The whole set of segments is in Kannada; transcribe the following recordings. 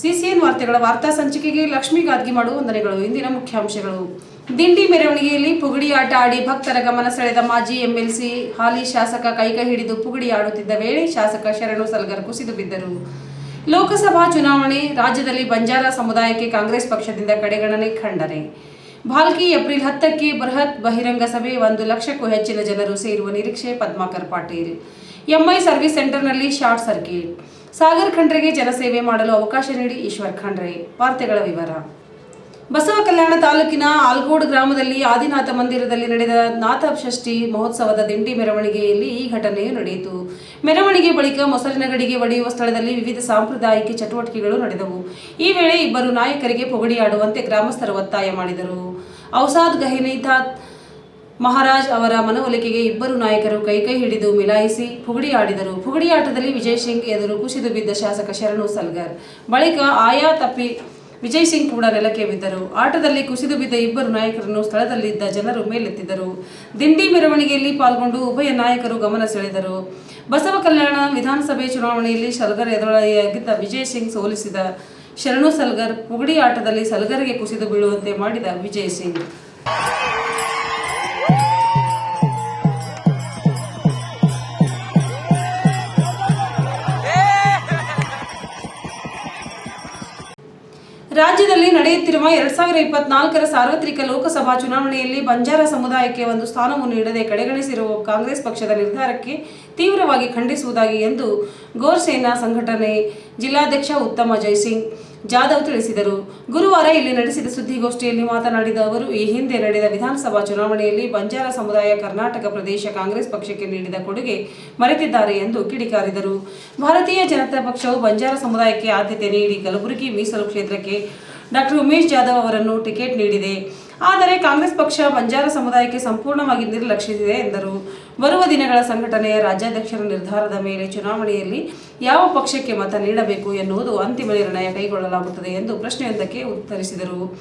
ಸಿಸಿಎನ್ ವಾರ್ತೆಗಳ ವಾರ್ತಾ ಸಂಚಿಕೆಗೆ ಲಕ್ಷ್ಮೀ ಗಾದ್ಗಿ ಮಾಡುವ ವಂದನೆಗಳು. ಇಂದಿನ ಮುಖ್ಯಾಂಶಗಳು. ದಿಂಡಿ ಮೆರವಣಿಗೆಯಲ್ಲಿ ಪುಗಡಿ ಆಟ ಆಡಿ ಭಕ್ತರ ಗಮನ ಸೆಳೆದ ಮಾಜಿ ಎಂಎಲ್ಸಿ ಹಾಲಿ ಶಾಸಕ ಕೈಕ ಹಿಡಿದು ಪುಗಡಿ ಆಡುತ್ತಿದ್ದ ವೇಳೆ ಶಾಸಕ ಶರಣು ಸಲ್ಗರ್ ಕುಸಿದು ಬಿದ್ದರು. ಲೋಕಸಭಾ ಚುನಾವಣೆ, ರಾಜ್ಯದಲ್ಲಿ ಬಂಜಾರ ಸಮುದಾಯಕ್ಕೆ ಕಾಂಗ್ರೆಸ್ ಪಕ್ಷದಿಂದ ಕಡೆಗಣನೆ ಖಂಡನೆ. ಭಾಲ್ಕಿ ಏಪ್ರಿಲ್ ಹತ್ತಕ್ಕೆ ಬೃಹತ್ ಬಹಿರಂಗ ಸಭೆ, ಒಂದು ಲಕ್ಷಕ್ಕೂ ಹೆಚ್ಚಿನ ಜನರು ಸೇರುವ ನಿರೀಕ್ಷೆ ಪದ್ಮಾಕರ್ ಪಾಟೀಲ್. ಎಂಐ ಸರ್ವಿಸ್ ಸೆಂಟರ್ನಲ್ಲಿ ಶಾರ್ಟ್ ಸರ್ಕ್ಯೂಟ್ ಸಾಗರ್ ಖಂಡ್ರೆಗೆ ಜನಸೇವೆ ಮಾಡಲು ಅವಕಾಶ ನೀಡಿ ಈಶ್ವರ್ ಖಂಡ್ರೆ. ವಾರ್ತೆಗಳ ವಿವರ. ಬಸವ ಕಲ್ಯಾಣ ತಾಲೂಕಿನ ಆಲ್ಗೋಡ್ ಗ್ರಾಮದಲ್ಲಿ ಆದಿನಾಥ ಮಂದಿರದಲ್ಲಿ ನಡೆದ ನಾಥ ಷಷ್ಠಿ ಮಹೋತ್ಸವದ ದಿಂಡಿ ಮೆರವಣಿಗೆಯಲ್ಲಿ ಈ ಘಟನೆಯು ನಡೆಯಿತು. ಮೆರವಣಿಗೆ ಬಳಿಕ ಮೊಸರಿನ ಗಡಿಗೆ ಒಡೆಯುವ ಸ್ಥಳದಲ್ಲಿ ವಿವಿಧ ಸಾಂಪ್ರದಾಯಿಕ ಚಟುವಟಿಕೆಗಳು ನಡೆದವು. ಈ ವೇಳೆ ಇಬ್ಬರು ನಾಯಕರಿಗೆ ಪೊಗಡಿಯಾಡುವಂತೆ ಗ್ರಾಮಸ್ಥರು ಒತ್ತಾಯ ಮಾಡಿದರು. ಔಸಾದ್ ಗಹಿನಿತಾತ್ ಮಹಾರಾಜ್ ಅವರ ಮನವೊಲಿಕೆಗೆ ಇಬ್ಬರು ನಾಯಕರು ಕೈಕೈ ಹಿಡಿದು ಮಿಲಾಯಿಸಿ ಪುಗಡಿ ಆಡಿದರು. ಪುಗಡಿ ಆಟದಲ್ಲಿ ವಿಜಯ್ ಸಿಂಗ್ ಎದುರು ಕುಸಿದು ಬಿದ್ದ ಶಾಸಕ ಶರಣು ಸಲ್ಗರ್. ಬಳಿಕ ಆಯಾ ತಪ್ಪಿ ವಿಜಯ್ ಸಿಂಗ್ ಕೂಡ ನೆಲಕ್ಕೆ ಬಿದ್ದರು. ಆಟದಲ್ಲಿ ಕುಸಿದು ಬಿದ್ದ ಇಬ್ಬರು ನಾಯಕರನ್ನು ಸ್ಥಳದಲ್ಲಿದ್ದ ಜನರು ಮೇಲೆತ್ತಿದ್ದರು ದಿಂಡಿ ಮೆರವಣಿಗೆಯಲ್ಲಿ ಪಾಲ್ಗೊಂಡು ಉಭಯ ನಾಯಕರು ಗಮನ ಸೆಳೆದರು. ಬಸವ ಕಲ್ಯಾಣ ವಿಧಾನಸಭೆ ಚುನಾವಣೆಯಲ್ಲಿ ಸಲ್ಗರ್ ಎದುರಾಳಿಯಾಗಿದ್ದ ವಿಜಯ್ ಸಿಂಗ್ ಸೋಲಿಸಿದ ಶರಣು ಸಲ್ಗರ್, ಪುಗಡಿ ಆಟದಲ್ಲಿ ಸಲ್ಗರ್ಗೆ ಕುಸಿದು ಬೀಳುವಂತೆ ಮಾಡಿದ ವಿಜಯ್ ಸಿಂಗ್. ನಡೆಯುತ್ತಿರುವ ಎರಡ್ ಸಾವಿರದ ಇಪ್ಪತ್ನಾಲ್ಕರ ಸಾರ್ವತ್ರಿಕ ಲೋಕಸಭಾ ಚುನಾವಣೆಯಲ್ಲಿ ಬಂಜಾರ ಸಮುದಾಯಕ್ಕೆ ಒಂದು ಸ್ಥಾನವನ್ನು ನೀಡದೆ ಕಡೆಗಣಿಸಿರುವ ಕಾಂಗ್ರೆಸ್ ಪಕ್ಷದ ನಿರ್ಧಾರಕ್ಕೆ ತೀವ್ರವಾಗಿ ಖಂಡಿಸುವುದಾಗಿ ಎಂದು ಗೋರ್ಸೇನಾ ಸಂಘಟನೆ ಜಿಲ್ಲಾಧ್ಯಕ್ಷ ಉತ್ತಮ ಜೈಸಿಂಗ್ ಜಾಧವ್ ತಿಳಿಸಿದರು. ಗುರುವಾರ ಇಲ್ಲಿ ನಡೆಸಿದ ಸುದ್ದಿಗೋಷ್ಠಿಯಲ್ಲಿ ಮಾತನಾಡಿದ ಅವರು, ಈ ಹಿಂದೆ ನಡೆದ ವಿಧಾನಸಭಾ ಚುನಾವಣೆಯಲ್ಲಿ ಬಂಜಾರ ಸಮುದಾಯ ಕರ್ನಾಟಕ ಪ್ರದೇಶ ಕಾಂಗ್ರೆಸ್ ಪಕ್ಷಕ್ಕೆ ನೀಡಿದ ಕೊಡುಗೆ ಮರೆತಿದ್ದಾರೆ ಎಂದು ಕಿಡಿಕಾರಿದರು. ಭಾರತೀಯ ಜನತಾ ಪಕ್ಷವು ಬಂಜಾರ ಸಮುದಾಯಕ್ಕೆ ಆದ್ಯತೆ ನೀಡಿ ಕಲಬುರಗಿ ಮೀಸಲು ಕ್ಷೇತ್ರಕ್ಕೆ ಡಾಕ್ಟರ್ ಉಮೇಶ್ ಜಾಧವ್ ಅವರನ್ನು ಟಿಕೆಟ್ ನೀಡಿದೆ. ಆದರೆ ಕಾಂಗ್ರೆಸ್ ಪಕ್ಷ ಬಂಜಾರ ಸಮುದಾಯಕ್ಕೆ ಸಂಪೂರ್ಣವಾಗಿ ನಿರ್ಲಕ್ಷಿಸಿದೆ ಎಂದರು. ಬರುವ ದಿನಗಳ ಸಂಘಟನೆಯ ರಾಜ್ಯಾಧ್ಯಕ್ಷರ ನಿರ್ಧಾರದ ಮೇಲೆ ಚುನಾವಣೆಯಲ್ಲಿ ಯಾವ ಪಕ್ಷಕ್ಕೆ ಮತ ನೀಡಬೇಕು ಎನ್ನುವುದು ಅಂತಿಮ ನಿರ್ಣಯ ಕೈಗೊಳ್ಳಲಾಗುತ್ತದೆ ಎಂದು ಪ್ರಶ್ನೆಯೊಂದಕ್ಕೆ ಉತ್ತರಿಸಿದರು.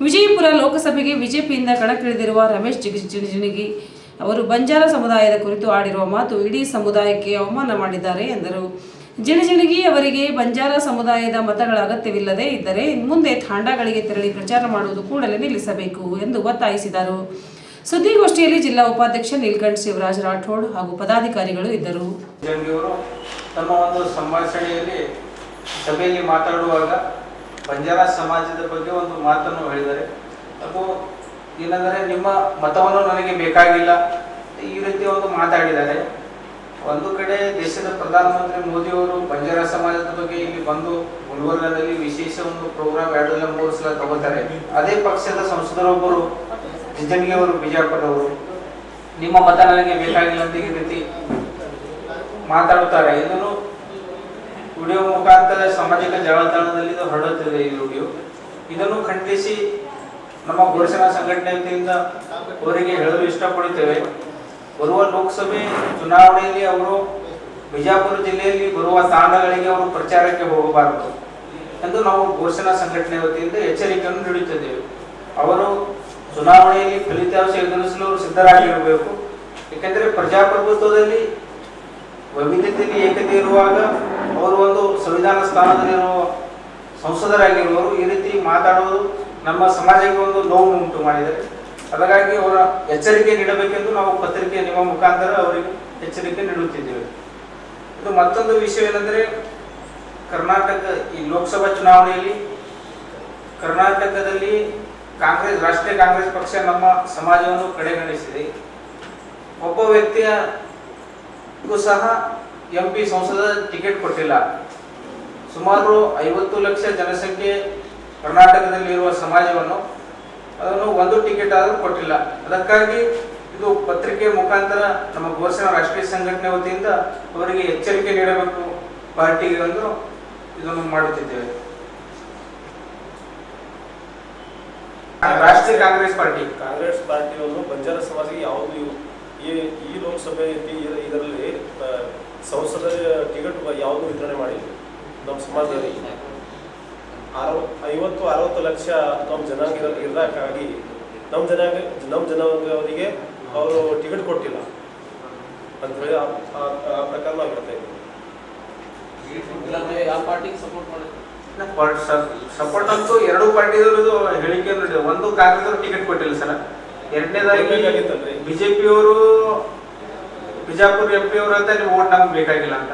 ವಿಜಯಪುರ ಲೋಕಸಭೆಗೆ ಬಿಜೆಪಿಯಿಂದ ಕಣಕ್ಕಿಳಿದಿರುವ ರಮೇಶ್ ಜಿಗಜಿಣಿಗಿ ಅವರು ಬಂಜಾರ ಸಮುದಾಯದ ಕುರಿತು ಆಡಿರುವ ಮಾತು ಇಡೀ ಸಮುದಾಯಕ್ಕೆ ಅವಮಾನ ಮಾಡಿದ್ದಾರೆ ಎಂದರು. ಜಿಣಜಿಣಗಿ ಅವರಿಗೆ ಬಂಜಾರ ಸಮುದಾಯದ ಮತಗಳ ಅಗತ್ಯವಿಲ್ಲದೆ ಇದ್ದರೆ ಮುಂದೆ ತಾಂಡಾಗಳಿಗೆ ತೆರಳಿ ಪ್ರಚಾರ ಮಾಡುವುದು ಕೂಡಲೇ ನಿಲ್ಲಿಸಬೇಕು ಎಂದು ಒತ್ತಾಯಿಸಿದರು. ಸುದ್ದಿಗೋಷ್ಠಿಯಲ್ಲಿ ಜಿಲ್ಲಾ ಉಪಾಧ್ಯಕ್ಷ ನೀಲ್ಕಂಠ್ ಶಿವರಾಜ್ ರಾಠೋಡ್ ಹಾಗೂ ಪದಾಧಿಕಾರಿಗಳು ಇದ್ದರು. ತಮ್ಮ ಒಂದು ಸಂಭಾಷಣೆಯಲ್ಲಿ ಸಭೆಯಲ್ಲಿ ಮಾತಾಡುವಾಗ ಬಂಜಾರ ಸಮಾಜದ ಬಗ್ಗೆ ಒಂದು ಮಾತನ್ನು ಹೇಳಿದ್ದಾರೆ. ಅದು ಏನಂದರೆ ನಿಮ್ಮ ಮತವನ್ನು ನನಗೆ ಬೇಕಾಗಿಲ್ಲ ಈ ರೀತಿ ಒಂದು ಮಾತಾಡಿದ್ದಾರೆ. ಒಂದು ಕಡೆ ದೇಶದ ಪ್ರಧಾನಮಂತ್ರಿ ಮೋದಿ ಅವರು ಬಂಜಾರ ಸಮಾಜದ ಬಗ್ಗೆ ಇಲ್ಲಿ ಬಂದು ಗುಲ್ಬರ್ಗಾದಲ್ಲಿ ವಿಶೇಷ ಒಂದು ಪ್ರೋಗ್ರಾಮ್ ಎರಡು ಮೂರು ಸಲ ತಗೋತಾರೆ. ಅದೇ ಪಕ್ಷದ ಸಂಸದರೊಬ್ಬರು ಜಿಜಂಗಿ ಅವರು, ಬಿಜಾಪುರದವರು. ನಿಮ್ಮ ಮತ ನನಗೆ ಬೇಕಾಗಿಲ್ಲ ಅಂತ ಈ ರೀತಿ ಮಾತಾಡುತ್ತಾರೆ. ಇದನ್ನು ವಿಡಿಯೋ ಮುಖಾಂತರ ಸಾಮಾಜಿಕ ಜಾಲತಾಣದಲ್ಲಿ ಇದು ಹರಡುತ್ತಿದೆ ಈ ವಿಡಿಯೋ. ಇದನ್ನು ಖಂಡಿಸಿ ನಮ್ಮ ಘೋಷಣಾ ಸಂಘಟನೆಯಿಂದ ಅವರಿಗೆ ಹೇಳಲು ಇಷ್ಟಪಡುತ್ತೇವೆ. ಬರುವ ಲೋಕಸಭೆ ಚುನಾವಣೆಯಲ್ಲಿ ಅವರು ಬಿಜಾಪುರ ಜಿಲ್ಲೆಯಲ್ಲಿ ಬರುವ ತಾಣಗಳಿಗೆ ಅವರು ಪ್ರಚಾರಕ್ಕೆ ಹೋಗಬಾರದು ಎಂದು ನಾವು ಘೋಷಣಾ ಸಂಘಟನೆ ವತಿಯಿಂದ ಎಚ್ಚರಿಕೆಯನ್ನು ನೀಡುತ್ತಿದ್ದೇವೆ. ಅವರು ಚುನಾವಣೆಯಲ್ಲಿ ಫಲಿತಾಂಶ ಎದುರಿಸಲು ಅವರು ಸಿದ್ಧರಾಗಿರಬೇಕು. ಏಕೆಂದರೆ ಪ್ರಜಾಪ್ರಭುತ್ವದಲ್ಲಿ ವೈವಿಧ್ಯತೆಯಲ್ಲಿ ಏಕತೆ ಇರುವಾಗ ಅವರು ಒಂದು ಸಂವಿಧಾನ ಸ್ಥಾನದಲ್ಲಿರುವ ಸಂಸದರಾಗಿರುವವರು ಈ ರೀತಿ ಮಾತಾಡುವುದು ನಮ್ಮ ಸಮಾಜಕ್ಕೆ ಒಂದು ನೋವು ಉಂಟು ಮಾಡಿದ್ದಾರೆ ಹಾಗಾಗಿ ಅವರ ಎಚ್ಚರಿಕೆ ನೀಡಬೇಕೆಂದು ನಾವು ಪತ್ರಿಕೆ ನಿಮ್ಮ ಮುಖಾಂತರ ಅವರಿಗೆ ಎಚ್ಚರಿಕೆ ನೀಡುತ್ತಿದ್ದೇವೆ. ಇದು ಮತ್ತೊಂದು ವಿಷಯವೇನೆಂದರೆ ಕರ್ನಾಟಕ ಈ ಲೋಕಸಭಾ ಚುನಾವಣೆಯಲ್ಲಿ ಕರ್ನಾಟಕದಲ್ಲಿ ಕಾಂಗ್ರೆಸ್, ರಾಷ್ಟ್ರೀಯ ಕಾಂಗ್ರೆಸ್ ಪಕ್ಷ ನಮ್ಮ ಸಮಾಜವನ್ನು ಕಡೆಗಣಿಸಿದೆ. ಒಬ್ಬ ವ್ಯಕ್ತಿಯ ಸಹ ಎಂ ಪಿ ಸಂಸದ ಟಿಕೆಟ್ ಕೊಟ್ಟಿಲ್ಲ. ಸುಮಾರು ಐವತ್ತು ಲಕ್ಷ ಜನಸಂಖ್ಯೆ ಕರ್ನಾಟಕದಲ್ಲಿ ಇರುವ ಸಮಾಜವನ್ನು ಅದನ್ನು ಒಂದು ಟಿಕೆಟ್ ಆದರೂ ಕೊಟ್ಟಿಲ್ಲ. ಅದಕ್ಕಾಗಿ ಇದು ಪತ್ರಿಕೆ ಮುಖಾಂತರ ನಮ್ಮ ಗೋಸೇನಾ ರಾಷ್ಟ್ರೀಯ ಸಂಘಟನೆ ವತಿಯಿಂದ ಅವರಿಗೆ ಎಚ್ಚರಿಕೆ ನೀಡಬೇಕು. ಪಾರ್ಟಿಗೆ ಎಂದು ಇದನ್ನು ಮಾಡುತ್ತಿದ್ದೇವೆ. ರಾಷ್ಟ್ರೀಯ ಕಾಂಗ್ರೆಸ್ ಪಾರ್ಟಿ. ಕಾಂಗ್ರೆಸ್ ಪಾರ್ಟಿಯನ್ನು ಬಂಜಾರ ಸಮಾಜಕ್ಕೆ ಯಾವುದು ಈ ಈ ಇದ- ಇದರಲ್ಲಿ ಸಂಸದ ಟಿಕೆಟ್ ಯಾವುದು ವಿತರಣೆ ಮಾಡಿಲ್ಲ ನಮ್ಮ ಸಮಾಜದಲ್ಲಿ. ಅರವ ಐವತ್ತು ಅರವತ್ತು ಲಕ್ಷ ನಮ್ಮ ಜನಾಂಗ ಇರೋದಕ್ಕಾಗಿ ನಮ್ಮ ಜನಾಂಗ ನಮ್ಮ ಜನಾಂಗವರಿಗೆ ಅವರು ಟಿಕೆಟ್ ಕೊಟ್ಟಿಲ್ಲ. ಅಂತೇಳಿ ಆ ಆ- ಪ್ರಕಾರ ನಾವು ಹೇಳ್ತಾ ಇದ್ದೀವಿ. ಯಾವ ಪಾರ್ಟಿಗೆ ಸಪೋರ್ಟ್ ಮಾಡಿ ಸಪೋರ್ಟ್ ಅಂತೂ ಎರಡು ಪಾರ್ಟಿದವ್ರದ್ದು ಹೇಳಿಕೆ ನೋಡಿದೆ ಒಂದು ಕಾಂಗ್ರೆಸ್ ಅವರು ಟಿಕೆಟ್ ಕೊಟ್ಟಿಲ್ಲ ಸರ್. ಎರಡನೇದಾಗಿ ಬಿಜೆಪಿಯವರು ಬಿಜಾಪುರ ಎಂ ಪಿ ಅವರು ಅಂತ ನೀವು ಓಟ್ ನಮ್ಗೆ ಬೇಕಾಗಿಲ್ಲ ಅಂತ.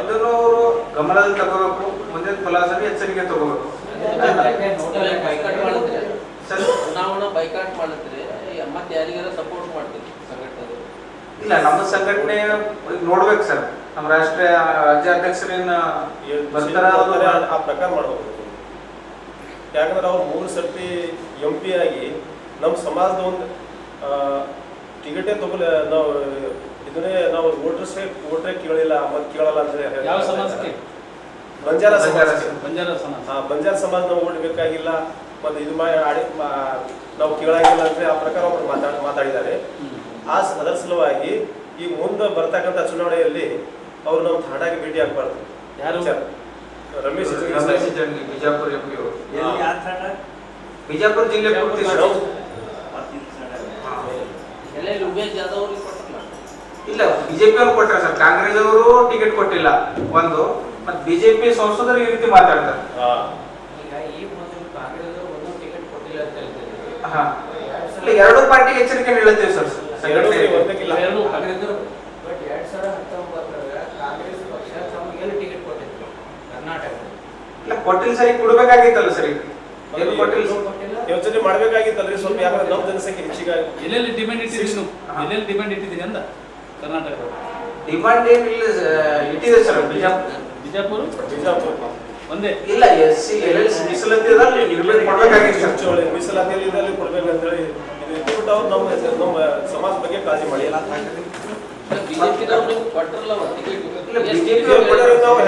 ಇದನ್ನು ಅವರು ಗಮನದಲ್ಲಿ ತಗೋಬೇಕು ಮುಂದಿನ ಫಲಾಸನೆ ಎಚ್ಚರಿಕೆ ತಗೋಬೇಕು. ಬೈಕಾಟ್ ಮಾಡಿದ್ರೆ ಸರ್. ಚುನಾವಣಾ ಬೈಕಾಟ್ ಮಾಡಿದ್ರೆ ಮತ್ತೆ ಯಾರಿಗಾರ ಸಪೋರ್ಟ್ ಮಾಡ್ತೀವಿ ಸಂಘಟನೆ ಇಲ್ಲ ನಮ್ಮ ಸಂಘಟನೆ ನೋಡ್ಬೇಕು ಸರ್. ನಮ್ಮ ರಾಷ್ಟ್ರೀಯ ರಾಜ್ಯಾಧ್ಯಕ್ಷರೇನು ಬರ್ತಾರ ಬರ್ತಾರೆ, ಆ- ಆ ಪ್ರಕಾರ ಮಾಡಬೇಕು ಯಾಕಂದ್ರೆ ಅವ್ರು ಮೂರು ಸರ್ತಿ ಎಂ ಪಿ ಆಗಿ ನಮ್ಮ ಸಮಾಜದ ಒಂದು ಟಿಕೆಟೇ ತಗೊಳ್ಳ ನಾವು ಇದನ್ನೇ ನಾವು ವೋಟರ್ಸೇ ವೋಟ್ರೇ ಕೇಳಿಲ್ಲ ಮತ್ತೆ ಕೇಳಲ್ಲ ಅಂತ ಹೇಳಿ ಯಾವ ಸಮಾಜಕ್ಕೆ? ಬಂಜಾರ ಸಮಾಜ ಬಂಜಾರ ಸಮಾಜ ಆ ಬಂಜಾರ ಸಮಾಜ ನಾವು ಓಟ್ ಬೇಕಾಗಿಲ್ಲ ಮತ್ತೆ ಇದು ಮಾಡಿ ಆಡಿ ಮಾ- ನಾವು ಕೇಳಾಗಿಲ್ಲ ಅಂದ್ರೆ ಆ ಪ್ರಕಾರ ಅವರು ಮಾತಾಡ್ ಮಾತಾಡಿದ್ದಾರೆ. ಆ ಸ- ಅದರ ಸಲುವಾಗಿ ಈ ಮುಂದೆ ಬರ್ತಕ್ಕಂಥ ಚುನಾವಣೆಯಲ್ಲಿ ಅವರು ನಮ್ಮ ಥಾಣಾಗಿ ಭೇಟಿ ಆಗ್ಬಾರ್ದು. ಯಾರು? ರಮೇಶ್ ಬಿಜಾಪುರ ಬಿಜಾಪುರ ಜಿಲ್ಲೆ ಪೂರ್ತಿ ನಾವು- ಹಾ. ಇಲ್ಲಿ ಬಿಜೆಪಿ ಅವ್ರು ಕೊಟ್ಟರೆ ಸರ್. ಕಾಂಗ್ರೆಸ್ ಅವರು ಟಿಕೆಟ್ ಕೊಟ್ಟಿಲ್ಲ. ಒಂದು. ಮತ್ತೆ ಬಿಜೆಪಿ ಸಂಸದರು ಈ ರೀತಿ ಮಾತಾಡ್ತಾರೆ. ಎರಡೂ ಈಗ ಈ ಮೊದಲು ಕಾಂಗ್ರೆಸ್ ಒಂದು ಟಿಕೆಟ್ ಕೊಟ್ಟಿಲ್ಲ ಅಂತ ಹೇಳ್ತಾರೆ. ಹಾ. ಇಲ್ಲ ಎರಡು ಪಾರ್ಟಿಗೆ ಎಚ್ಚರಿಕೆ ನೀಡುತ್ತೇವೆ ಸರ್. ಇಲ್ಲ ಕೊಟ್ಟಿಲ್ಲ ಸರಿ ಕೊಡ್ಬೇಕಾಗಿತ್ತಲ್ಲ ಸರಿ. ಯೋಚನೆ ಮಾಡ್ಬೇಕಾಗಿತ್ತಲ್ರಿ ಸ್ವಲ್ಪ ಯಾಕಂದ್ರೆ ನಮ್ಮ ಜನಸಂಖ್ಯೆ ಹೆಚ್ಚಿಗೆ ಎಲ್ಲೆಲ್ಲಿ ಡಿಮ್ಯಾಂಡ್ ಇಟ್ಟಿದ್ದೀನಿ ಎಲ್ಲೆಲ್ಲಿ ಡಿಮ್ಯಾಂಡ್ ಇಟ್ಟಿದ್ದೀನಿ ಅಂದ? ಕರ್ನಾಟಕ ಡಿಮಾಂಡ್ ಏನಿಲ್ಲ ಸ- ಇಟ್ಟಿದೆ ಸರ್ ಬಿಜಾಪುರ. ಬಿಜಾಪುರ? ಬಿಜಾಪುರ. ಒಂದೇ? ಇಲ್ಲ S C L L C ಮೀಸಲಾತಿ ಅದ ಇರ್ಬೇಕು ಕೊಡ್ಬೇಕಾಗಿತ್ತು ಸರ್ ಚುನಾವಣೆ ಮೀಸಲಾತಿಯಲ್ಲಿ ಇದ್ದಲ್ಲಿ ಕೊಡ್ಬೇಕಂತ ಹೇಳಿ ಇಟ್ಬಿಟ್ಟು ಅವ್ರು ನಮ್ಮ ನಮ್ಮ ಸಮಾಜ ಬಗ್ಗೆ ಕಾಳಜಿ ಮಾಡಿ. ಎಲ್ಲ ನೀವು ಇಲ್ಲ, ನಾವು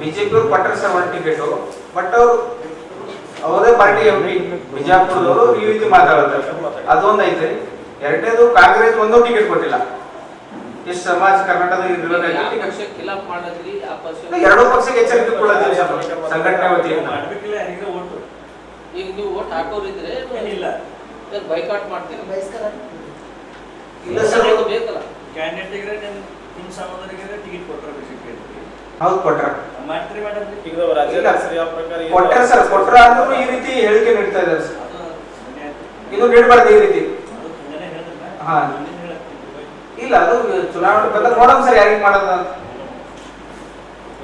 ಬಿಜೆಪಿ ಅವ್ರು ಕೊಟ್ಟರೆ ಸರ್ ಒಂದು ಟಿಕೆಟ್ ಬಟ್ ಅವ್ರು ಅವರೇ ಪಾರ್ಟಿ ಎಂ ಪಿ ಬಿಜಾಪುರದವರು ಈ ರೀತಿ ಮಾತಾಡ್ತಾರೆ ಅದೊಂದು ಐತೆ. ಎರಡನೇದು ಕಾಂಗ್ರೆಸ್ ಒಂದು ಟಿಕೆಟ್ ಕೊಟ್ಟಿಲ್ಲ. ಎಷ್ಟು ಸಮಾಜ ಕರ್ನಾಟಕದಲ್ಲಿ ಎರಡೂ ಪಕ್ಷಕ್ಕೆ ಎಚ್ಚರಿಕೆ ಕೊಡೋದಿಲ್ಲ ಸಂಘಟನೆ ವತಿಯಿಂದ. ಈಗ ನೀವು ಓಟ್ ಹಾಕೋರಿದ್ರೆ ಇಲ್ಲ ಬೈಕಾಟ್ ಮಾಡ್ತೀರಿ? ಇಲ್ಲ ಸರ್. ಅದು ಬೇಕಲ್ಲ. ಕ್ಯಾಂಡಿಡೇಟ್ಗೆ ನಿಮ್ಮ ಸಹೋದರಿಗೆ ಟಿಕೆಟ್ ಕೊಟ್ಟರೆ ಬಿಜೆಪಿ ಹೌದು ಕೊಟ್ರ. ಮಾಡ್ತೀರಿ ಮೇಡಮ್ ಈಗ ರಾಜ್ಯಾಧ್ಯಕ್ಷರು ಯಾವ ಪ್ರಕಾರ ಏನು- ಸರ್ ಕೊಟ್ರ ಅಂದ್ರೂ ಈ ರೀತಿ ಹೇಳಿಕೆ ನೀಡ್ತಾ ಇದ್ದಾರೆ ಸರ್. ಅದು ಇದು ನೀಡಬಾರ್ದು ಈ ರೀತಿ. ಹಾ. ಇಲ್ಲ ಅದು ಚುನಾವಣೆ ಬಂದಾಗ ನೋಡೋಣ ಸರ್ ಯಾರಿಗೆ ಮಾಡೋದ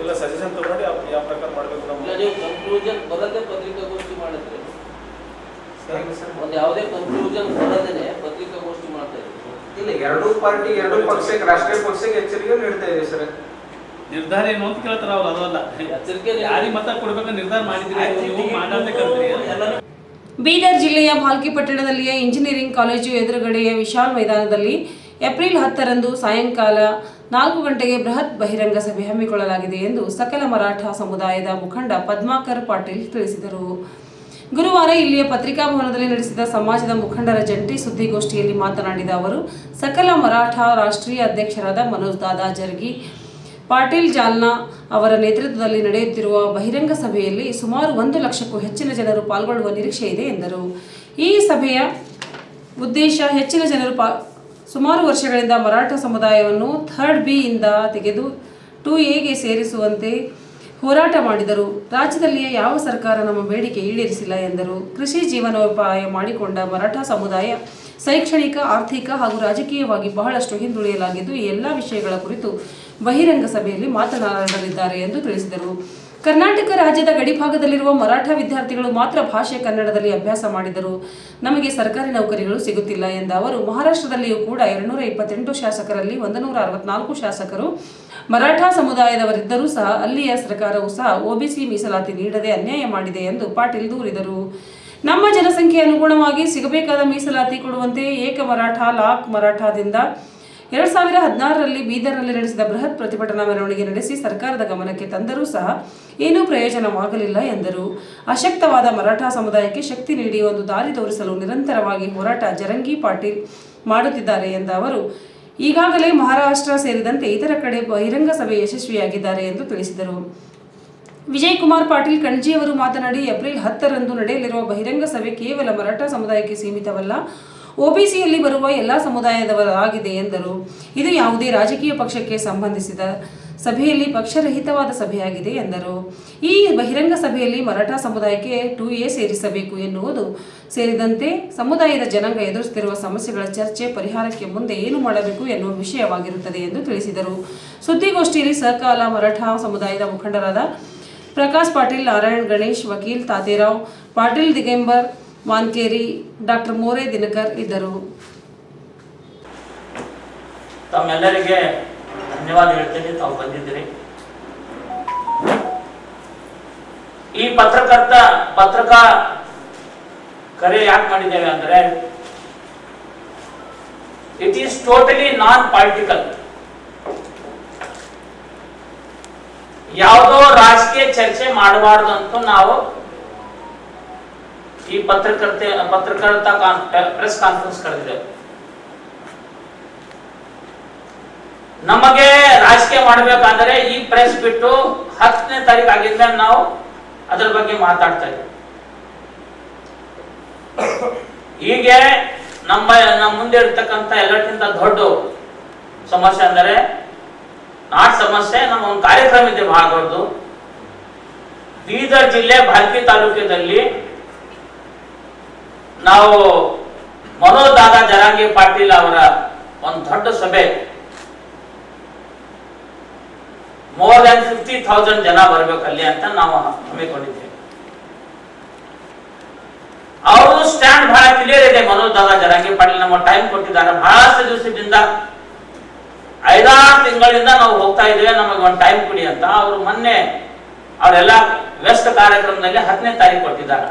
ಇಲ್ಲ ಸಜೆಷನ್ ತಗೊಂಡು ಯಾವ ಯಾವ ಪ್ರಕಾರ ಮಾಡ್ಬೇಕು ಇಲ್ಲ ನಮ್ಮ ನೀವು ಕನ್ಕ್ಲೂಷನ್ ಬರದೆ ಪತ್ರಿಕಾಗೋಷ್ಠಿ ಮಾಡಿದ್ರಿ? ಒಂದು ಯಾವುದೇ ಕನ್ಕ್ಲೂಷನ್ ಬರದೇನೆ ಪತ್ರಿಕಾಗೋಷ್ಠಿ ಮಾಡ್ತಾ ಇದ್ರಿ ಇಲ್ಲ ಎರಡೂ ಪಾರ್ಟಿ ಎರಡೂ ಪಕ್ಷಕ್ಕೆ ರಾಷ್ಟ್ರೀಯ ಪಕ್ಷಕ್ಕೆ ಎಚ್ಚರಿಕೆ ನೀಡ್ತಾ ಇದೆ ಸರ್. ನಿರ್ಧಾರ ಏನು ಅಂತ ಕೇಳ್ತಾರ ಅವ್ರು ಅದಲ್ಲ ಎಚ್ಚರಿಕೆ ಯಾರಿಗೆ ಮತ ಕೊಡ್ಬೇಕು ನಿರ್ಧಾರ ಮಾಡಿದ್ರಿ ನೀವು ಕಲ್ತ್ರಿ ಎಲ್ಲರೂ ಬೀದರ್ ಜಿಲ್ಲೆಯ ಭಾಲ್ಕಿ ಪಟ್ಟಣದಲ್ಲಿಯ ಇಂಜಿನಿಯರಿಂಗ್ ಕಾಲೇಜು ಎದುರುಗಡೆಯ ವಿಶಾಲ್ ಮೈದಾನದಲ್ಲಿ ಏಪ್ರಿಲ್ ಹತ್ತರಂದು ಸಾಯಂಕಾಲ ನಾಲ್ಕು ಗಂಟೆಗೆ ಬೃಹತ್ ಬಹಿರಂಗ ಸಭೆ ಹಮ್ಮಿಕೊಳ್ಳಲಾಗಿದೆ ಎಂದು ಸಕಲ ಮರಾಠ ಸಮುದಾಯದ ಮುಖಂಡ ಪದ್ಮಾಕರ್ ಪಾಟೀಲ್ ತಿಳಿಸಿದರು. ಗುರುವಾರ ಇಲ್ಲಿಯ ಪತ್ರಿಕಾಭವನದಲ್ಲಿ ನಡೆಸಿದ ಸಮಾಜದ ಮುಖಂಡರ ಜಂಟಿ ಸುದ್ದಿಗೋಷ್ಠಿಯಲ್ಲಿ ಮಾತನಾಡಿದ ಅವರು, ಸಕಲ ಮರಾಠ ರಾಷ್ಟ್ರೀಯ ಅಧ್ಯಕ್ಷರಾದ ಮನೋಜ್ ದಾದಾ ಜರ್ಗಿ ಪಾಟೀಲ್ ಜಾಲ್ನಾ ಅವರ ನೇತೃತ್ವದಲ್ಲಿ ನಡೆಯುತ್ತಿರುವ ಬಹಿರಂಗ ಸಭೆಯಲ್ಲಿ ಸುಮಾರು ಒಂದು ಲಕ್ಷಕ್ಕೂ ಹೆಚ್ಚಿನ ಜನರು ಪಾಲ್ಗೊಳ್ಳುವ ನಿರೀಕ್ಷೆ ಇದೆ ಎಂದರು. ಈ ಸಭೆಯ ಉದ್ದೇಶ ಹೆಚ್ಚಿನ ಜನರು ಪಾ ಸುಮಾರು ವರ್ಷಗಳಿಂದ ಮರಾಠ ಸಮುದಾಯವನ್ನು ಥರ್ಡ್ ಬಿ ಇಂದ ತೆಗೆದು ಟು ಎಗೆ ಸೇರಿಸುವಂತೆ ಹೋರಾಟ ಮಾಡಿದರು. ರಾಜ್ಯದಲ್ಲಿಯೇ ಯಾವ ಸರ್ಕಾರ ನಮ್ಮ ಬೇಡಿಕೆ ಈಡೇರಿಸಿಲ್ಲ ಎಂದರು. ಕೃಷಿ ಜೀವನೋಪಾಯ ಮಾಡಿಕೊಂಡ ಮರಾಠ ಸಮುದಾಯ ಶೈಕ್ಷಣಿಕ, ಆರ್ಥಿಕ ಹಾಗೂ ರಾಜಕೀಯವಾಗಿ ಬಹಳಷ್ಟು ಹಿಂದುಳಿಯಲಾಗಿದ್ದು, ಈ ಎಲ್ಲ ವಿಷಯಗಳ ಕುರಿತು ಬಹಿರಂಗ ಸಭೆಯಲ್ಲಿ ಮಾತನಾಡಲಿದ್ದಾರೆ ಎಂದು ತಿಳಿಸಿದರು. ಕರ್ನಾಟಕ ರಾಜ್ಯದ ಗಡಿಭಾಗದಲ್ಲಿರುವ ಮರಾಠ ವಿದ್ಯಾರ್ಥಿಗಳು ಮಾತ್ರ ಭಾಷೆ ಕನ್ನಡದಲ್ಲಿ ಅಭ್ಯಾಸ ಮಾಡಿದರು ನಮಗೆ ಸರ್ಕಾರಿ ನೌಕರಿಗಳು ಸಿಗುತ್ತಿಲ್ಲ ಎಂದ ಅವರು, ಮಹಾರಾಷ್ಟ್ರದಲ್ಲಿಯೂ ಕೂಡ ಎರಡುನೂರ ಇಪ್ಪತ್ತೆಂಟು ಶಾಸಕರಲ್ಲಿ ಒಂದು ನೂರ ಅರವತ್ನಾಲ್ಕು ಶಾಸಕರು, ಮರಾಠ ಸಮುದಾಯದವರಿದ್ದರೂ ಸಹ ಅಲ್ಲಿಯ ಸರ್ಕಾರವು ಸಹ ಒಬಿಸಿ ಮೀಸಲಾತಿ ನೀಡದೆ ಅನ್ಯಾಯ ಮಾಡಿದೆ ಎಂದು ಪಾಟೀಲ್ ದೂರಿದರು. ನಮ್ಮ ಜನಸಂಖ್ಯೆ ಅನುಗುಣವಾಗಿ ಸಿಗಬೇಕಾದ ಮೀಸಲಾತಿ ಕೊಡುವಂತೆ ಏಕ ಮರಾಠ ಲಾಕ್ ಮರಾಠದಿಂದ ಎರಡ್ ಸಾವಿರ ಹದಿನಾರರಲ್ಲಿ ಬೀದರ್ನಲ್ಲಿ ನಡೆಸಿದ ಬೃಹತ್ ಪ್ರತಿಭಟನಾ ಮೆರವಣಿಗೆ ನಡೆಸಿ ಸರ್ಕಾರದ ಗಮನಕ್ಕೆ ತಂದರೂ ಸಹ ಏನೂ ಪ್ರಯೋಜನವಾಗಲಿಲ್ಲ ಎಂದರು. ಅಶಕ್ತವಾದ ಮರಾಠ ಸಮುದಾಯಕ್ಕೆ ಶಕ್ತಿ ನೀಡಿ ಒಂದು ದಾರಿ ತೋರಿಸಲು ನಿರಂತರವಾಗಿ ಹೋರಾಟ ಜರಂಗಿ ಪಾಟೀಲ್ ಮಾಡುತ್ತಿದ್ದಾರೆ ಎಂದ ಅವರು, ಈಗಾಗಲೇ ಮಹಾರಾಷ್ಟ್ರ ಸೇರಿದಂತೆ ಇತರ ಕಡೆ ಬಹಿರಂಗ ಸಭೆ ಯಶಸ್ವಿಯಾಗಿದ್ದಾರೆ ಎಂದು ತಿಳಿಸಿದರು. ವಿಜಯ್ ಕುಮಾರ್ ಪಾಟೀಲ್ ಕಣಜಿ ಅವರು ಮಾತನಾಡಿ, ಏಪ್ರಿಲ್ ಹತ್ತರಂದು ನಡೆಯಲಿರುವ ಬಹಿರಂಗ ಸಭೆ ಕೇವಲ ಮರಾಠ ಸಮುದಾಯಕ್ಕೆ ಸೀಮಿತವಲ್ಲ ಒಬಿಸಿಯಲ್ಲಿ ಬರುವ ಎಲ್ಲ ಸಮುದಾಯದವರಾಗಿದೆ ಎಂದರು. ಇದು ಯಾವುದೇ ರಾಜಕೀಯ ಪಕ್ಷಕ್ಕೆ ಸಂಬಂಧಿಸಿದ ಸಭೆಯಲ್ಲಿ ಪಕ್ಷರಹಿತವಾದ ಸಭೆಯಾಗಿದೆ ಎಂದರು. ಈ ಬಹಿರಂಗ ಸಭೆಯಲ್ಲಿ ಮರಾಠ ಸಮುದಾಯಕ್ಕೆ ಟು ಎ ಸೇರಿಸಬೇಕು ಎನ್ನುವುದು ಸೇರಿದಂತೆ ಸಮುದಾಯದ ಜನಾಂಗ ಎದುರಿಸುತ್ತಿರುವ ಸಮಸ್ಯೆಗಳ ಚರ್ಚೆ ಪರಿಹಾರಕ್ಕೆ ಮುಂದೆ ಏನು ಮಾಡಬೇಕು ಎನ್ನುವ ವಿಷಯವಾಗಿರುತ್ತದೆ ಎಂದು ತಿಳಿಸಿದರು. ಸುದ್ದಿಗೋಷ್ಠಿಯಲ್ಲಿ ಸಹಕಾಲ ಮರಾಠ ಸಮುದಾಯದ ಮುಖಂಡರಾದ ಪ್ರಕಾಶ್ ಪಾಟೀಲ್, ನಾರಾಯಣ್ ಗಣೇಶ್, ವಕೀಲ್ ತಾತೇರಾವ್, ಪಾಟೀಲ್ ದಿಗಂಬರ್ ಮಾನ್ಕೇರಿ ಡಾಕ್ಟರ್ ಮೋರೆ ದಿನಕರ್ ಇದ್ದರು. ತಮ್ಮೆಲ್ಲರಿಗೆ ಧನ್ಯವಾದ ಹೇಳ್ತೇನೆ, ತಾವು ಬಂದಿದ್ದೀರಿ. ಈ ಪತ್ರಕರ್ತ, ಪತ್ರಕ ಕರೆ ಯಾಕೆ ಮಾಡಿದ್ದೇವೆ ಅಂದ್ರೆ it is totally non political ಯಾವುದೋ ರಾಜಕೀಯ ಚರ್ಚೆ ಮಾಡಬಾರ್ದು ಅಂತ ನಾವು ಈ ಪತ್ರಕರ್ತೆ, ಪತ್ರಕರ್ತ ಪ್ರೆಸ್ ಕಾನ್ಫರೆನ್ಸ್ ಕರೆದಿದೆ. ನಮಗೆ ರಾಜಕೀಯ ಮಾಡಬೇಕಾದರೆ ಈ ಪ್ರೆಸ್ ಬಿಟ್ಟು ಹತ್ತನೇ ತಾರೀಕು ಆಗಿದ್ದ ನಾವು ಅದರ ಬಗ್ಗೆ ಮಾತಾಡ್ತಾ ಹೀಗೆ ನಮ್ಮ ನಮ್ಮ ಮುಂದೆ ಇರ್ತಕ್ಕಂಥ ಎಲ್ಲಕ್ಕಿಂತ ದೊಡ್ಡ ಸಮಸ್ಯೆ ಅಂದರೆ ನಾಟ್ ಸಮಸ್ಯೆ, ನಮ್ಮ ಒಂದು ಕಾರ್ಯಕ್ರಮ ಇದೆ ಭಾಗವದ್ದು ಬೀದರ್ ಜಿಲ್ಲೆ ಭಾಲ್ಕಿ ತಾಲೂಕಿನಲ್ಲಿ ನಾವು ಮನೋದಾದ ದಾದಾ ಜರಾಂಗಿ ಪಾಟೀಲ್ ಅವರ ಒಂದು ದೊಡ್ಡ ಸಭೆ. ಮೋರ್ ದನ್ ಫಿಫ್ಟಿ ಥೌಸಂಡ್ ಜನ ಬರ್ಬೇಕಲ್ಲಿ ಅಂತ ನಾವು ಹಮ್ಮಿಕೊಂಡಿದ್ದೇವೆ. ಅವರು ಸ್ಟ್ಯಾಂಡ್ ಬಹಳ ಕ್ಲಿಯರ್ ಇದೆ ಮನೋಜ್ ದಾದಾ ಜರಾಂಗಿ ಪಾಟೀಲ್ ನಮ್ಮ ಟೈಮ್ ಕೊಟ್ಟಿದ್ದಾರೆ. ಬಹಳಷ್ಟು ದಿವಸದಿಂದ ಐದಾರು ತಿಂಗಳಿಂದ ನಾವು ಹೋಗ್ತಾ ಇದ್ದೇವೆ. ನಮಗೆ ಒಂದು ಟೈಮ್ ಕೊಡಿ ಅಂತ. ಅವರು ಮೊನ್ನೆ ಅವರೆಲ್ಲ ವ್ಯಸ್ತ ಕಾರ್ಯಕ್ರಮದಲ್ಲಿ ಹತ್ತನೇ ತಾರೀಕು ಕೊಟ್ಟಿದ್ದಾರೆ.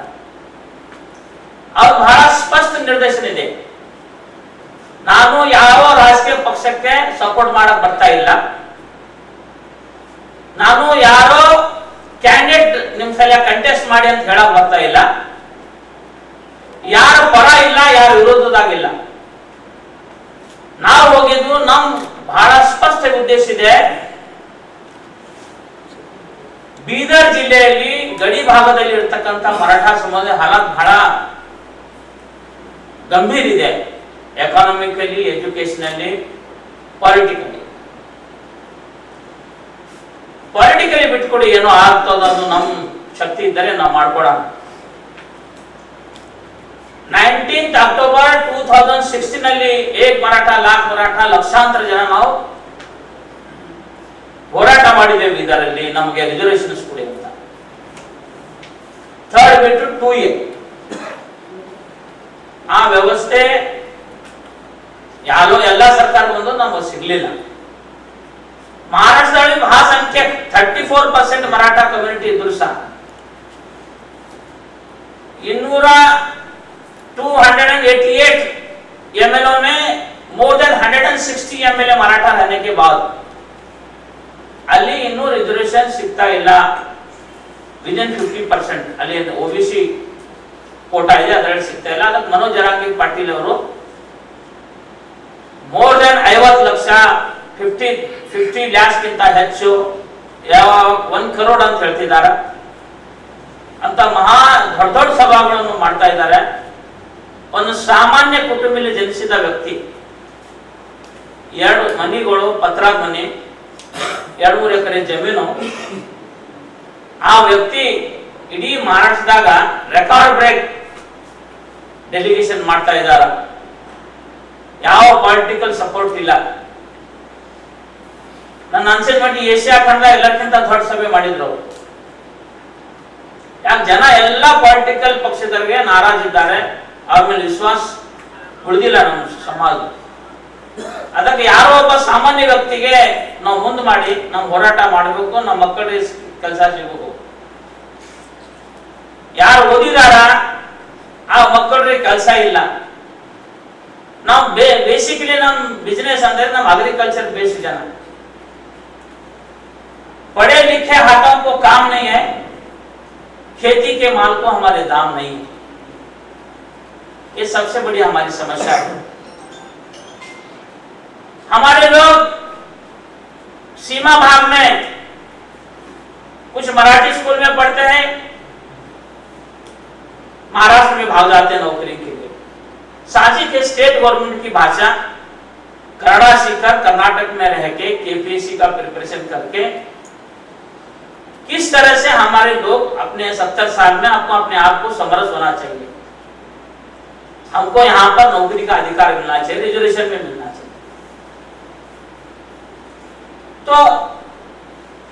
ಅವ್ರು ಬಹಳ ಸ್ಪಷ್ಟ ನಿರ್ದೇಶನ ಇದೆ. ನಾನು ಯಾವ ರಾಜಕೀಯ ಪಕ್ಷಕ್ಕೆ ಸಪೋರ್ಟ್ ಮಾಡಕ್ ಬರ್ತಾ ಇಲ್ಲ. ನಾನು ಯಾರೋ ಕ್ಯಾಂಡಿಡೇಟ್ ನಿಮ್ ಸಲ ಕಂಟೆಸ್ಟ್ ಮಾಡಿ ಅಂತ ಹೇಳಕ್ ಬರ್ತಾ ಇಲ್ಲ. ಯಾರು ಪರ ಇಲ್ಲ, ಯಾರು ವಿರೋಧದಾಗಿಲ್ಲ. ನಾವು ಹೋಗಿದ್ದು ನಮ್ ಬಹಳ ಸ್ಪಷ್ಟ ಉದ್ದೇಶ ಇದೆ. ಬೀದರ್ ಜಿಲ್ಲೆಯಲ್ಲಿ ಗಡಿ ಭಾಗದಲ್ಲಿ ಇರ್ತಕ್ಕಂಥ ಮರಾಠ ಸಮಾಜ ಹಾಲತ್ ಬಹಳ ಗಂಭೀರ ಇದೆ ಎಕಾನಮಿಕಲಿ ಎಜುಕೇಶನಲ್ಲಿ ಪಾಲಿಟಿಕಲಿ ಪಾಲಿಟಿಕಲಿ ಬಿಟ್ಕೊಡಿ ಏನೋ ಆಗ್ತದ ಅದು ನಮ್ಮ ಶಕ್ತಿ ಇದ್ದರೆ ನಾವು ಮಾಡ್ಕೊಡೋಣ. Nineteenth October two thousand sixteen ಅಲ್ಲಿ ಏಕ್ ಮರಾಠ ಲಾಖ್ ಮರಾಠ, ಲಕ್ಷಾಂತರ ಜನ ನಾವು ಹೋರಾಟ ಮಾಡಿದ್ದೇವೆ ಇದರಲ್ಲಿ, ನಮಗೆ ರಿಸರ್ವೇಶನ್ಸ್ ಕೊಡಿ ಅಂತ. ಥರ್ಡ್ ಬಿಟ್ಟು ಟೂ ಆ ವ್ಯವಸ್ಥೆ ಯಾರೋ ಎಲ್ಲ ಸರ್ಕಾರ ಬಂದು ನಮಗೆ ಸಿಗ್ಲಿಲ್ಲ ಮಹಾರಾಷ್ಟ್ರದಲ್ಲಿ ಮಹಾಸಂಖ್ಯೆ thirty four percent Maratha community ಇದ್ರು ಸಹ ಇನ್ನೂರ two hundred and eighty eight M L में more than hundred and sixty M L Maratha रहने के बाद ಅಲ್ಲಿ ಇನ್ನೂ ರಿಸರ್ವೇಶನ್ ಸಿಗ್ತಾ ಇಲ್ಲ ವಿದಿನ್ ಫಿಫ್ಟಿ ಪರ್ಸೆಂಟ್ ಅಲ್ಲಿ ಒ ಬಿ ಸಿ ಕೋಟಾ ಇದೆ, ಅದರಲ್ಲಿ ಸಿಗ್ತಾ ಇಲ್ಲ. ಅದಕ್ಕೆ ಮನೋಜ್ ಪಾಟೀಲ್ ಅವರು ಮೋರ್ ದನ್ ಐವತ್ತು ಲಕ್ಷ ಫಿಫ್ಟಿ ಫಿಫ್ಟಿ ಲ್ಯಾಕ್ಸ್ಗಿಂತ ಹೆಚ್ಚು, ಯಾವ ಒಂದ್ ಕರೋಡ್ ಅಂತ ಹೇಳ್ತಿದ್ದಾರೆ. ಅಂತ ಮಹಾ ದೊಡ್ಡ ದೊಡ್ಡ ಸಭಾಗಳನ್ನು ಮಾಡ್ತಾ ಇದ್ದಾರೆ. ಒಂದು ಸಾಮಾನ್ಯ ಕುಟುಂಬದಲ್ಲಿ ಜನಿಸಿದ ವ್ಯಕ್ತಿ. ಎರಡು ಮನಿಗಳು ಪತ್ರ ಮನೆ ಎರಡು ಮೂರು ಎಕರೆ ಜಮೀನು. ಆ ವ್ಯಕ್ತಿ ಇಡೀ ಮಹಾರಾಷ್ಟ್ರದಾಗ ರೆಕಾರ್ಡ್ ಬ್ರೇಕ್ ಡೆಲಿಗೇಷನ್ ಮಾಡ್ತಾ ಇದ್ದಾರ. ಯಾವ ಪೊಲಿಟಿಕಲ್ ಸಪೋರ್ಟ್ ಇಲ್ಲ. ನನ್ನ ಅನ್ಸಿದ ಮಟ್ಟಿಗೆ ಏಷ್ಯಾ ಖಂಡ ಎಲ್ಲಕ್ಕಿಂತ ದೊಡ್ಡ ಸಭೆ ಮಾಡಿದ್ರು ಯಾಕೆ ಜನ ಎಲ್ಲ ಪೊಲಿಟಿಕಲ್ ಪಕ್ಷದವರಿಗೆ ನಾರಾಜಿದ್ದಾರೆ ಅವ್ರ ಮೇಲೆ ವಿಶ್ವಾಸ ಉಳಿದಿಲ್ಲ ನಮ್ಮ ಸಮಾಜ. ಅದಕ್ಕೆ ಯಾರೋ ಒಬ್ಬ ಸಾಮಾನ್ಯ ವ್ಯಕ್ತಿಗೆ ನಾವು ಮುಂದೆ ಮಾಡಿ, ನಾವು ಹೋರಾಟ ಮಾಡಬೇಕು, ನಮ್ಮ ಮಕ್ಕಳಿಗೆ ಕೆಲಸ ಸಿಗಬೇಕು. ಯಾರು ಓದಿದಾರ? ಆ ಮಕ್ಕಳಿಗೆ ಕೆಲಸ ಇಲ್ಲ ನಾವು ಬೇಸಿಕಲಿ ನಮ್ ಬಿಸ್ನೆಸ್ ಅಂದ್ರೆ ನಮ್ अग्रिकल्चर बेस्ड जन पढ़े लिखे हाथों को काम नहीं है खेती के माल को हमारे दाम नहीं है ये सबसे बड़ी हमारी समस्या है हमारे लोग सीमा भाग में कुछ मराठी स्कूल में पढ़ते हैं महाराष्ट्र में भाग जाते हैं नौकरी के लिए। साजिक के स्टेट गवर्नमेंट की भाषा कनाडा सीखकर कर्नाटक में रह के केपीएससी का प्रिपरेशन करके किस तरह से हमारे लोग अपने सत्तर साल में आपको अपने आप को समरस होना चाहिए। हमको यहाँ पर नौकरी का अधिकार मिलना चाहिए रिजर्वेशन में मिलना चाहिए। तो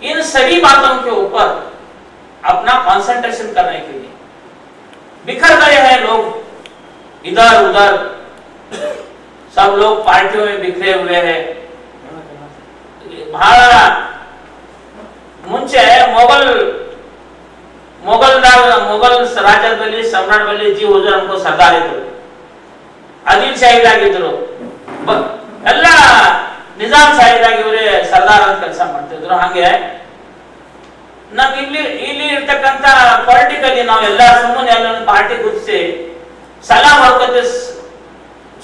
इन सभी बातों के ऊपर अपना कंसंट्रेशन करने के लिए बिखर गए हैं लोग इधर उधर सब लोग पार्टियों में बिखरे हुए हैं ಬಹಳ ಮುಂಚೆ ಮೊಘಲ್ ಮೊಘಲ್ ಮೊಘಲ್ ರಾಜ್ಯದಲ್ಲಿ ಸಮ್ರಾಟ್ನಲ್ಲಿ ಜಿ ಹುಜೂರ್ ಅನ್ಕೋ ಸರ್ದಾರ್ ಇದ್ರು ಅದಿಲ್ ಶಾಹಿದಾಗಿದ್ರು ಬ- ಎಲ್ಲ ನಿಜಾಮ್ ಶಾಹಿದಾಗಿ ಇವರೇ ಸರ್ದಾರ್ ಅಂತ ಕೆಲಸ ಮಾಡ್ತಿದ್ರು ಹಾಗೆ ನಮ್ ಇಲ್ಲಿ ಇಲ್ಲಿ ಇರ್ತಕ್ಕಂತ ಪೊಲಿಟಿಕಲಿ ನಾವೆಲ್ಲ ಸುಮ್ಮನೆ ಅಲ್ಲೊಂದು ಪಾರ್ಟಿ ಗುರುತಿಸಿ ಸಲಾ ಮಾಡ್ಕೊತ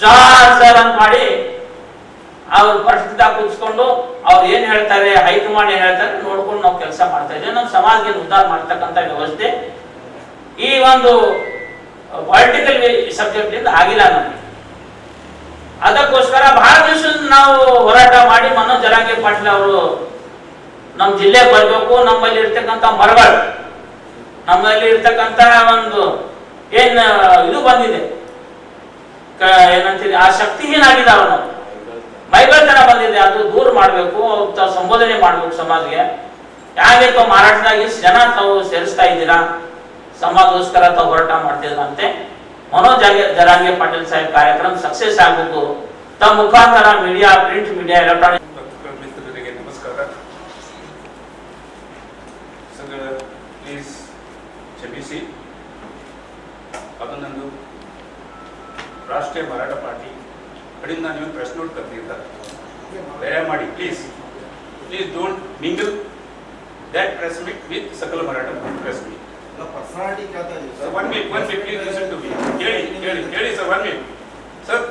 ಜಾರ್ ಸರ್ ಮಾಡಿ ಅವ್ರ ಪರಿಸ್ಥಿತಿ ಕೂತ್ಕೊಂಡು ಅವ್ರು ಏನ್ ಹೇಳ್ತಾರೆ, ಹೈಕಮಾಂಡ್ ಏನ್ ಹೇಳ್ತಾರೆ ನೋಡ್ಕೊಂಡು ನಾವು ಕೆಲಸ ಮಾಡ್ತಾ ಇದ್ದೇವೆ ನಮ್ಮ ಸಮಾಜಕ್ಕೆ ಉದ್ಧಾರ ಮಾಡ್ತಕ್ಕಂಥ ವ್ಯವಸ್ಥೆ ಈ ಒಂದು ಪೊಲಿಟಿಕಲ್ ಸಬ್ಜೆಕ್ಟ್ ಇಂದ ಆಗಿಲ್ಲ ನಮಗೆ. ಅದಕ್ಕೋಸ್ಕರ ಬಹಳ ದಿವಸ ನಾವು ಹೋರಾಟ ಮಾಡಿ ಮನೋಜ್ ಜರಾಂಗಿ ಪಾಟೀಲ್ ಅವರು ನಮ್ಮ ಜಿಲ್ಲೆ ಬರಬೇಕು, ನಮ್ಮಲ್ಲಿ ಇರ್ತಕ್ಕಂಥ ಮರಗಳು. ನಮ್ಮಲ್ಲಿ ಇರ್ತಕ್ಕಂಥ ಒಂದು ಏನ್, ಇದು ಬಂದಿದೆ. ಏನಂತೀರಿ, ಆ ಶಕ್ತಿಹೀನಾಗಿದೆ ಅವನು. ಮೈಗಳ್ತನ ಬಂದಿದೆ, ಅದು ದೂರ ಮಾಡಬೇಕು ಸಂಬೋಧನೆ ಮಾಡ್ಬೇಕು ಸಮಾಜಕ್ಕೆ ಯಾಕೆ ತಾವು ಮಾರಾಟದಾಗ ಇಷ್ಟು ಜನ ತಾವು ಸೇರಿಸ್ತಾ ಇದ್ದೀರಾ? ಸಮಾಜಗೋಸ್ಕರ ತಾವು ಹೋರಾಟ ಮಾಡ್ತಿದ್ರಂತೆ ಮನೋಜ್ ಜರಾಂಗೆ ಪಾಟೀಲ್ ಸಾಹೇಬ್ ಕಾರ್ಯಕ್ರಮ ಸಕ್ಸಸ್ ಆಗಬೇಕು. ತಮ್ಮ ಮುಖಾಂತರ ಮೀಡಿಯಾ ಪ್ರಿಂಟ್ ಮೀಡಿಯಾ ಎಲೆಕ್ಟ್ರಾನಿಕ್ ಪತ್ರಿಕಾ ಮಿತ್ರರಿಗೆ ನಮಸ್ಕಾರ ಸರ್ ಪ್ಲೀಸ್ ಕ್ಷಮಿಸಿ ಅದು ನಂದು ರಾಷ್ಟ್ರೀಯ ಮರಾಠ ಪಾರ್ಟಿ ಕಡೆಯಿಂದ ನೀವು ಪ್ರೆಸ್ ನೋಟ್ ಕರೆದಿದ್ದಾರೆ ದಯಮಾಡಿ please please don't mingle that press meet with ಸಕಲ Maratha press meet sir one one minute please listen to me ಕೇಳಿ ಕೇಳಿ ಕೇಳಿ sir one minute sir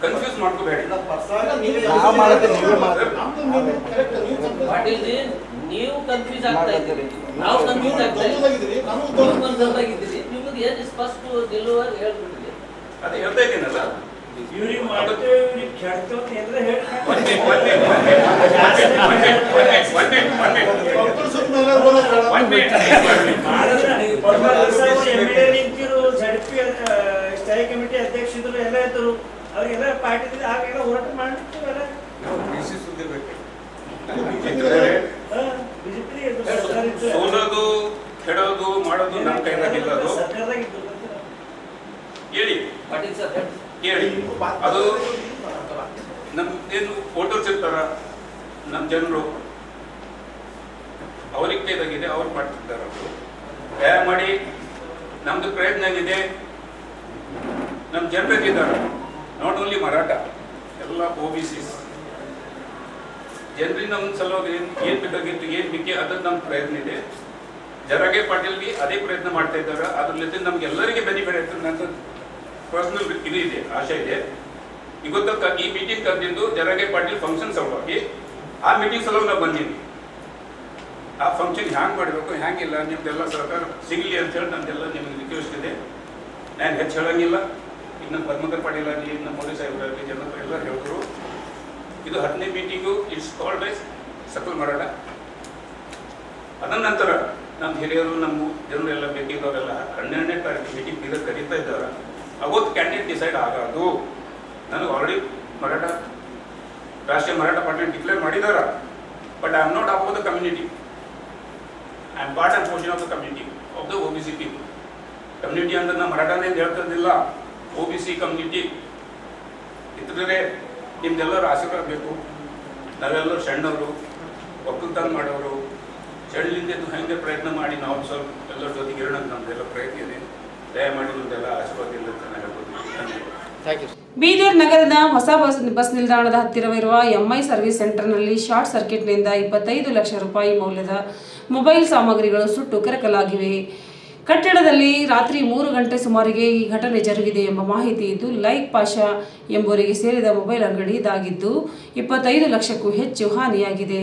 confuse ಮಾಡ್ಕೋಬೇಡಿ. ಪಾಟೀಲ್ ಜಿ ನೀವು ಕನ್ಫ್ಯೂಸ್ ಆಗ್ತಾ ಇದ್ದೀರಿ. ನಾವು ಕನ್ಫ್ಯೂಸ್ ಆಗ್ತಾ ಇದ್ದೀರಿ. ನಾವು ನಿಮಗೆ ಏನು ಸ್ಪಷ್ಟ ನಿಲ್ಲುವಾಗ ಹೇಳ್ಬಿಡ್ರಿ. ಅದೇ ಹೇಳ್ತಾ ಇದ್ದೀನಲ್ಲ. ಇವ್ರಿಗೆ ಮಾಡ್ತೇವೆ ಇವ್ರಿಗೆ ಹೇಳಿ ಬರೋದು ಬೇಡ. ಒನ್ ಮಿನಿಟ್ ಎಂ ನಿಂತಿರು ಜಡ್ಪಿ ಸ್ಥಾಯಿ ಕಮಿಟಿ ಅಧ್ಯಕ್ಷರು ಎಲ್ಲ ಇದ್ದರು. ಅವ್ರಿಗೆಲ್ಲ ಪಾರ್ಟಿ ಆಗೆಲ್ಲ ಹೋರಾಟ ಮಾಡಿರ್ತೀವಲ್ಲ ಬಿಜೆಪಿ ಕೆಡೋದು ನಮ್ಮ ನನ್ನ ಕೈಲಾಗಿಲ್ಲ ಅದು ಹೇಳಿ. ಹೇಳಿ. ಅದು ನಮ್ಮ ಏನು ವೋಟರ್ಸ್ ಇರ್ತಾರ ನಮ್ಮ ಜನರು, ಅವ್ರಿಗೆ ಕೈದಾಗಿದೆ, ಅವ್ರು ಮಾಡ್ತಿದ್ದಾರೆ ಅವರು ದಯಮಾಡಿ ನಮ್ದು ಪ್ರಯತ್ನ ಏನಿದೆ ನಮ್ಮ ಜನರಿದ್ದಾರೆ ನಾಟ್ ಓನ್ಲಿ ಮರಾಠ, ಎಲ್ಲ ಒ ಬಿ ಸಿಸ್ ಜನರಿಂದ ಒಂದು ಏನು ಏನು ಬೇಕಾಗಿತ್ತು, ಏನು ಬೇಕಿ ಅದಕ್ಕೆ ನಮ್ಮ ಪ್ರಯತ್ನ ಇದೆ. ಜರಾಗೆ ಬಿ ಅದೇ ಪ್ರಯತ್ನ ಮಾಡ್ತಾ ಇದ್ದಾರೆ. ಅದ್ರ ಜೊತೆ ನಮ್ಗೆಲ್ಲರಿಗೆ ಬೆನಿಫಿಟ್ ಆಯ್ತು ನನ್ನ ಪರ್ಸನಲ್ ಇದು ಇದೆ, ಆಶೆ ಇದೆ. ಇವತ್ತು ಈ ಮೀಟಿಂಗ್ ಕರೆದಿದ್ದು ಜರಗೆ ಪಾಟೀಲ್ ಫಂಕ್ಷನ್ ಸಲುವಾಗಿ. ಆ ಮೀಟಿಂಗ್ ಸಲುವಾಗಿ ನಾವು ಬಂದೀನಿ ಆ ಫಂಕ್ಷನ್ ಹ್ಯಾಂಗ್ ಮಾಡಬೇಕು ಹ್ಯಾಂಗಿಲ್ಲ ನಿಮ್ದೆಲ್ಲ ಸರ್ಕಾರ ಸಿಗಲಿ ಅಂತ ಹೇಳಿ ನಂದೆಲ್ಲ ನಿಮಗೆ ರಿಕ್ವೆಸ್ಟ್ ಇದೆ. ನಾನು ಹೆಚ್ಚು ಹೇಳಂಗಿಲ್ಲ. ಇನ್ನು ಪದ್ಮಕರ್ ಪಾಟೀಲ್ ಆಗಲಿ, ಇನ್ನು ಮೋದಿ ಸಾಹೇಬರಾಗಲಿ ಜನರು ಎಲ್ಲ ಹೇಳಿದ್ರು. ಇದು ಹತ್ತನೇ ಮೀಟಿಂಗು ಇಟ್ಸ್ ಬೈ ಸಕಲ್ ಮಾಡೋಣ ಅದರ ನಂತರ ನಮ್ಮ ಹಿರಿಯರು, ನಮ್ಮ ಜನರೆಲ್ಲ ಬೇಕಿದ್ದವರೆಲ್ಲ ಹನ್ನೆರಡನೇ ತಾರೀಕು ಮೀಟಿಂಗ್ ಬೀದರ್ ಕರೀತಾ ಇದ್ದಾರೆ. ಅವತ್ತು ಕ್ಯಾಂಡಿಡೇಟ್ ಡಿಸೈಡ್ ಆಗೋದು. ನನಗೆ ಆಲ್ರೆಡಿ ಮರಾಠ, ರಾಷ್ಟ್ರೀಯ ಮರಾಠ ಪಾರ್ಟಿ ಡಿಕ್ಲೇರ್ ಮಾಡಿದಾರ. But I am not of the community I am part and portion of the community of the O B C people community ಅಂದ್ರೆ ನಾನು ಮರಾಠನೇ ಹೇಳ್ತಿದ್ದಿಲ್ಲ ಒ ಬಿ ಸಿ ಕಮ್ಯುನಿಟಿ ಇದ್ರೆ ನಿಮ್ದೆಲ್ಲರೂ ಆಶೀರ್ವಾದ ಬೇಕು. ನಾವೆಲ್ಲರೂ ಸಣ್ಣವರು, ಒಕ್ಕಲ್ತನ ಮಾಡೋರು ಎದ್ದು ಹೆಂಗೆ ಪ್ರಯತ್ನ ಮಾಡಿ ನಾವು ಸ್ವಲ್ಪ ಎಲ್ಲರ ಜೊತೆಗೆ ಇರೋಣ ಅಂತ ನಮ್ದೆಲ್ಲ ಪ್ರಯತ್ನ ಇದೆ. ದಯಮಾಡಿ ನಮ್ದೆಲ್ಲ ಆಶೀರ್ವಾದ ಇಲ್ಲ ಅಂತ ನಾನು ಹೇಳ್ಬೋದು. ಥ್ಯಾಂಕ್ ಯು ಬೀದರ್ ನಗರದ ಹೊಸ ಬಸ್ ಬಸ್ ನಿಲ್ದಾಣದ ಹತ್ತಿರವಿರುವ ಎಂಐ ಸರ್ವಿಸ್ ಸೆಂಟರ್ನಲ್ಲಿ ಶಾರ್ಟ್ ಸರ್ಕ್ಯೂಟ್ನಿಂದ ಇಪ್ಪತ್ತೈದು ಲಕ್ಷ ರೂಪಾಯಿ ಮೌಲ್ಯದ ಮೊಬೈಲ್ ಸಾಮಗ್ರಿಗಳು ಸುಟ್ಟು ಕರಕಲಾಗಿವೆ. ಕಟ್ಟಡದಲ್ಲಿ ರಾತ್ರಿ ಮೂರು ಗಂಟೆ ಸುಮಾರಿಗೆ ಈ ಘಟನೆ ಜರುಗಿದೆ ಎಂಬ ಮಾಹಿತಿ ಇದ್ದು ಲೈಕ್ ಪಾಷಾ ಎಂಬುವರಿಗೆ ಸೇರಿದ ಮೊಬೈಲ್ ಅಂಗಡಿ ಇದಾಗಿದ್ದು ಇಪ್ಪತ್ತೈದು ಲಕ್ಷಕ್ಕೂ ಹೆಚ್ಚು ಹಾನಿಯಾಗಿದೆ.